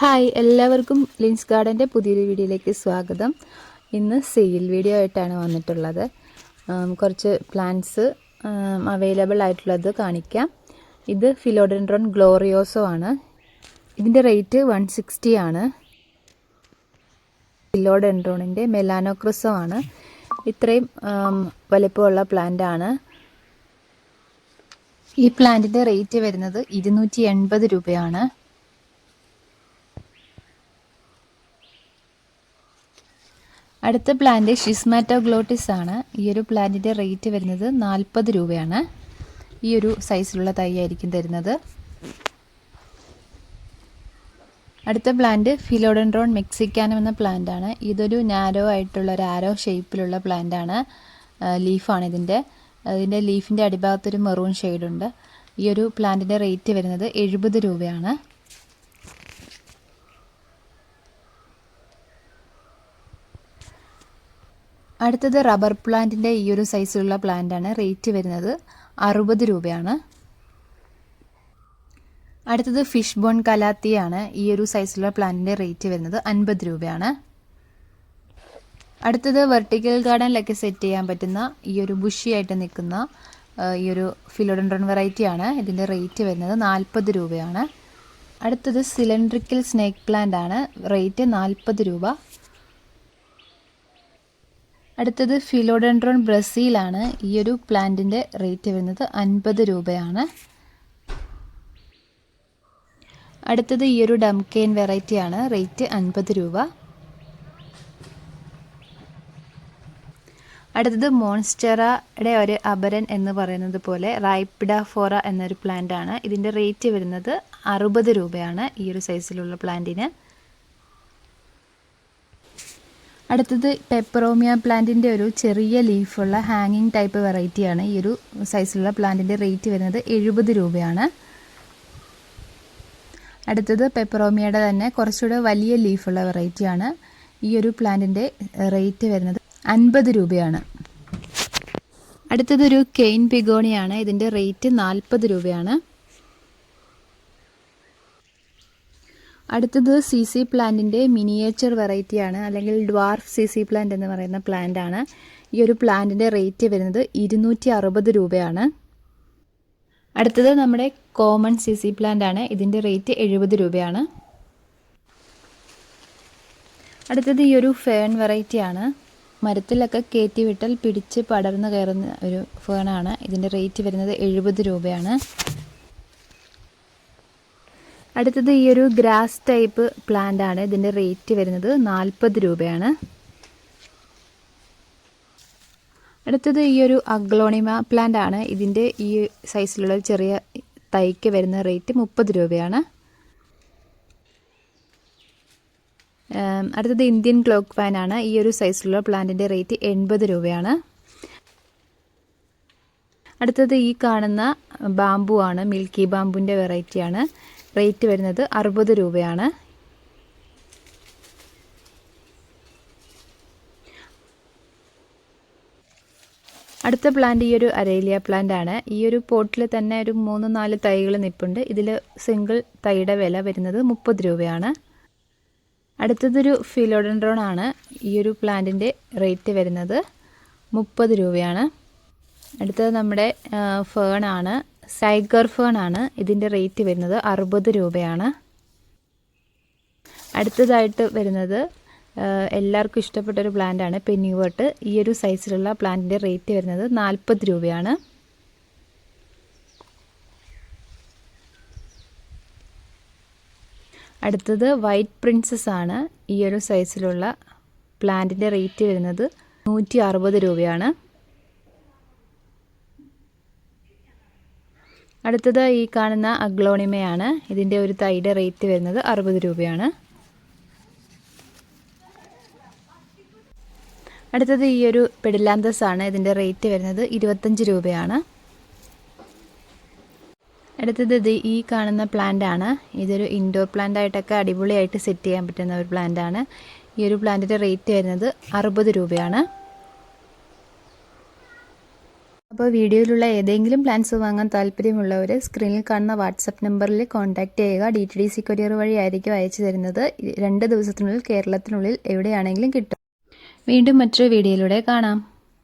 Hi എല്ലാവർക്കും ലിൻസ് ഗാർഡന്റെ പുതിയൊരു വീഡിയോയിലേക്ക് സ്വാഗതം. ഇന്ന് സെയിൽ വീഡിയോ ആയിട്ടാണ് വന്നിട്ടുള്ളത്. കുറച്ച് പ്ലാന്റ്സ് അവൈലബിൾ ആയിട്ടുള്ളത് കാണിക്കാം. ഇത് ഫിലോഡൻഡ്രോൺ ഗ്ലോറിയോസോ ആണ്. ഇതിന്റെ റേറ്റ് വൺ സിക്സ്റ്റി ആണ്. ഫിലോഡെൻഡ്രോണിന്റെ മെലാനോക്രിസോ ആണ്. ഇത്രയും വലിപ്പമുള്ള പ്ലാന്റ് ആണ്. ഈ പ്ലാന്റിന്റെ റേറ്റ് വരുന്നത് ഇരുന്നൂറ്റി എൺപത് രൂപയാണ്. അടുത്ത പ്ലാന്റ് ഷിസ്മാറ്റോഗ്ലോട്ടിസ് ആണ് ഈ ഒരു പ്ലാന്റിന്റെ റേറ്റ് വരുന്നത് നാൽപ്പത് രൂപയാണ്. ഈ ഒരു സൈസിലുള്ള തൈ ആയിരിക്കും തരുന്നത്. അടുത്ത പ്ലാന്റ് ഫിലോഡൻഡ്രോൺ മെക്സിക്കാനം എന്ന പ്ലാന്റ് ആണ് ഇതൊരു നാരോ ആയിട്ടുള്ള ഒരു ആരോ ഷേപ്പിലുള്ള പ്ലാന്റ് ആണ് ലീഫാണ് ഇതിന്റെ അതിന്റെ ലീഫിന്റെ അടിഭാഗത്തൊരു മെറൂൺ ഷെയ്ഡുണ്ട്. ഈ ഒരു പ്ലാന്റിന്റെ റേറ്റ് വരുന്നത് എഴുപത് രൂപയാണ്. അടുത്തത് റബ്ബർ പ്ലാന്റിന്റെ ഈ ഒരു സൈസിലുള്ള പ്ലാന്റ് ആണ് റേറ്റ് വരുന്നത് അറുപത് രൂപയാണ്. അടുത്തത് ഫിഷ് ബോൺ കലാത്തിയാണ് ഈ ഒരു സൈസിലുള്ള പ്ലാന്റിന്റെ റേറ്റ് വരുന്നത് അൻപത് രൂപയാണ്. അടുത്തത് വെർട്ടിക്കൽ ഗാർഡനിലൊക്കെ സെറ്റ് ചെയ്യാൻ പറ്റുന്ന ഈ ഒരു ബുഷിയായിട്ട് നിൽക്കുന്ന ഈ ഒരു ഫിലോഡൻഡ്രോൺ വെറൈറ്റി ആണ് ഇതിന്റെ റേറ്റ് വരുന്നത് നാൽപ്പത് രൂപയാണ്. അടുത്തത് സിലിണ്ട്രിക്കൽ സ്നേക്ക് പ്ലാന്റ് ആണ് റേറ്റ് നാൽപ്പത് രൂപ. അടുത്തത് ഫിലോഡൻഡ്രോൺ ബ്രസീലാണ് ഈ ഒരു പ്ലാന്റിന്റെ റേറ്റ് വരുന്നത് അൻപത് രൂപയാണ്. അടുത്തത് ഈ ഒരു ഡംകെയിൻ വെറൈറ്റി ആണ് റേറ്റ് അൻപത് രൂപ. അടുത്തത് മോൺസ്റ്ററയുടെ ഒരു അപരൻ എന്ന് പറയുന്നത് പോലെ റൈപ്പിഡാഫോറ എന്നൊരു പ്ലാന്റ് ആണ് ഇതിന്റെ റേറ്റ് വരുന്നത് അറുപത് രൂപയാണ് ഈ ഒരു സൈസിലുള്ള പ്ലാന്റിന്. അടുത്തത് പെപ്പറോമിയ പ്ലാന്റിന്റെ ഒരു ചെറിയ ലീഫുള്ള ഹാങ്ങിങ് ടൈപ്പ് വെറൈറ്റിയാണ് ഈ ഒരു സൈസിലുള്ള പ്ലാന്റിന്റെ റേറ്റ് വരുന്നത് എഴുപത് രൂപയാണ്. അടുത്തത് പെപ്പറോമിയയുടെ തന്നെ കുറച്ചുകൂടെ വലിയ ലീഫുള്ള വെറൈറ്റിയാണ് ഈ ഒരു പ്ലാന്റിന്റെ റേറ്റ് വരുന്നത് അൻപത് രൂപയാണ്. അടുത്തത് അടുത്തതൊരു കെയിൻ പിഗോണിയാണ് ഇതിന്റെ റേറ്റ് നാൽപ്പത് രൂപയാണ്. അടുത്തത് സി സി പ്ലാന്റിന്റെ മിനിയേച്ചർ വെറൈറ്റിയാണ് അല്ലെങ്കിൽ ഡ്വാർഫ് സി സി പ്ലാന്റ് എന്ന് പറയുന്ന പ്ലാന്റ് ആണ്. ഈ ഒരു പ്ലാന്റിന്റെ റേറ്റ് വരുന്നത് ഇരുന്നൂറ്റി അറുപത് രൂപയാണ്. അടുത്തത് നമ്മുടെ കോമൺ സി സി പ്ലാന്റ് ആണ്. ഇതിന്റെ റേറ്റ് എഴുപത് രൂപയാണ്. അടുത്തത് ഈ ഒരു ഫേൺ വെറൈറ്റി ആണ്. മരത്തിലൊക്കെ കയറ്റി വിട്ടാൽ പിടിച്ച് പടർന്നു കയറുന്ന ഒരു ഫേണാണ് ഇതിന്റെ റേറ്റ് വരുന്നത് എഴുപത് രൂപയാണ്. അടുത്തത് ഈ ഒരു ഗ്രാസ് ടൈപ്പ് പ്ലാന്റ് ആണ്. ഇതിന്റെ റേറ്റ് വരുന്നത് നാൽപ്പത് രൂപയാണ്. അടുത്തത് ഈ ഒരു അഗ്ലോണിമ പ്ലാന്റ് ആണ്. ഇതിന്റെ ഈ സൈസിലുള്ള ചെറിയ തൈക്ക് വരുന്ന റേറ്റ് മുപ്പത് രൂപയാണ്. അടുത്തത് ഇന്ത്യൻ ക്ലോക്ക് ഫാൻ ആണ്. ഈ ഒരു സൈസിലുള്ള പ്ലാന്റിന്റെ റേറ്റ് എൺപത് രൂപയാണ്. അടുത്തത് ഈ കാണുന്ന ബാമ്പു ആണ്. മിൽക്കി ബാമ്പുവിന്റെ വെറൈറ്റിയാണ് റേറ്റ് വരുന്നത് അറുപത് രൂപയാണ്. അടുത്ത പ്ലാന്റ് ഈ ഒരു അരേലിയ പ്ലാന്റ് ആണ് ഈ ഒരു പോട്ടിൽ തന്നെ ഒരു മൂന്ന് നാല് തൈകൾ നിൽപ്പുണ്ട് ഇതിൽ സിംഗിൾ തൈയുടെ വില വരുന്നത് മുപ്പത് രൂപയാണ്. അടുത്തതൊരു ഫിലോഡൻഡ്രോൺ ആണ് ഈ ഒരു പ്ലാന്റിന്റെ റേറ്റ് വരുന്നത് മുപ്പത് രൂപയാണ്. അടുത്തത് നമ്മുടെ ഫേൺ ആണ്. സൈഗർ ആണ് ഇതിന്റെ റേറ്റ് വരുന്നത് അറുപത് രൂപയാണ്. അടുത്തതായിട്ട് വരുന്നത് എല്ലാവർക്കും ഇഷ്ടപ്പെട്ട ഒരു പ്ലാന്റ് ആണ് പെന്നിവേർട്ട് ഈ ഒരു സൈസിലുള്ള പ്ലാന്റിന്റെ റേറ്റ് വരുന്നത് നാൽപ്പത് രൂപയാണ്. അടുത്തത് വൈറ്റ് പ്രിൻസസ് ആണ്. ഈ ഒരു സൈസിലുള്ള പ്ലാന്റിന്റെ റേറ്റ് വരുന്നത് നൂറ്റി അറുപത് രൂപയാണ്. അടുത്തത് ഈ കാണുന്ന അഗ്ലോണിമയാണ്. ഇതിന്റെ ഒരു തൈയുടെ റേറ്റ് വരുന്നത് അറുപത് രൂപയാണ്. അടുത്തത് ഈ ഒരു പെഡിലാന്തസ് ആണ് ഇതിന്റെ റേറ്റ് വരുന്നത് ഇരുപത്തഞ്ച് രൂപയാണ്. അടുത്തത് ഇത് ഈ കാണുന്ന പ്ലാന്റ് ആണ് ഇതൊരു ഇൻഡോർ പ്ലാന്റ് ആയിട്ടൊക്കെ അടിപൊളിയായിട്ട് സെറ്റ് ചെയ്യാൻ പറ്റുന്ന ഒരു പ്ലാന്റ് ആണ് ഈ ഒരു പ്ലാന്റിന്റെ റേറ്റ് വരുന്നത് അറുപത് രൂപയാണ്. അപ്പോൾ വീഡിയോയിലുള്ള ഏതെങ്കിലും പ്ലാൻസ് വാങ്ങാൻ താല്പര്യമുള്ളവർ സ്ക്രീനിൽ കാണുന്ന വാട്സപ്പ് നമ്പറിൽ കോൺടാക്റ്റ് ചെയ്യുക. D T D C courier വഴി ആയിരിക്കും അയച്ചു തരുന്നത്. രണ്ട് ദിവസത്തിനുള്ളിൽ കേരളത്തിനുള്ളിൽ എവിടെയാണെങ്കിലും കിട്ടും. വീണ്ടും മറ്റൊരു വീഡിയോയിലൂടെ കാണാം.